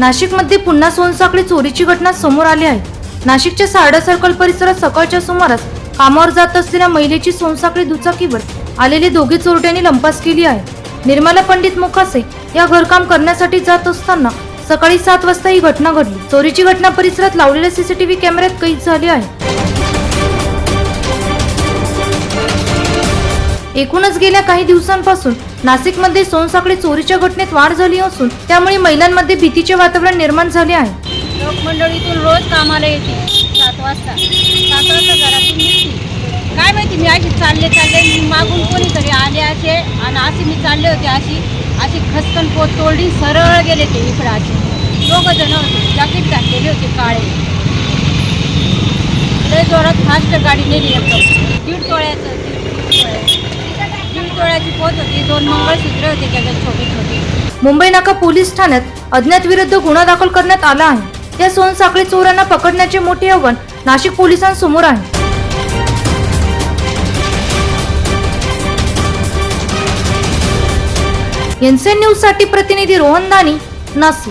नाशिकमध्ये पुन्हा सोनसाखळी चोरीची घटना समोर आली आहे. नाशिकच्या सारडा सर्कल परिसरात सकाळच्या सुमारास कामावर जात असलेल्या महिलेची सोनसाखळी दुचाकीवर आलेले दोघे चोरट्यांनी लंपास केली आहे. निर्मला पंडित मुखासे या घरकाम करण्यासाठी जात असताना सकाळी सात वाजता ही घटना घडली. चोरीची घटना परिसरात लावलेल्या सीसीटीव्ही कॅमेऱ्यात कैद झाली आहे. एकूणच गेल्या काही दिवसांपासून नाशिकमध्ये सोनसाखळी चोरीच्या घटनेत वाढ झाली असून त्यामुळे महिलांमध्ये भीतीचे वातावरण निर्माण झाले आहे. लोकमंडळीतून रोज कामाला येते. सात वाजता. सात वाजता घरातून निघते. काय माहिती मी अशी चालले चालले मी मागून कोणीतरी आले असे आणि असे मी चालले होते अशी अशी खसकन पोत तोडली सरळ गेले ते इकडं असे. दोघं जण होते. जॅकेट घातलेले होते काळे. लय जोरात फास्ट गाडी नेली एकदम. दीड तोळ्याचं दीड मंगळाची पोत होती. दोन मंगळसूत्र होते त्याच्यात छोटे छोटे. मुंबई नाका पोलीस ठाण्यात अज्ञात विरुद्ध गुन्हा दाखल करण्यात आला आहे. या सोनसाखळी चोरांना पकडण्याचे मोठे आव्हान नाशिक पोलिसांसमोर आहे. एनसीएन न्यूजसाठी प्रतिनिधी रोहन दानी नाशिक.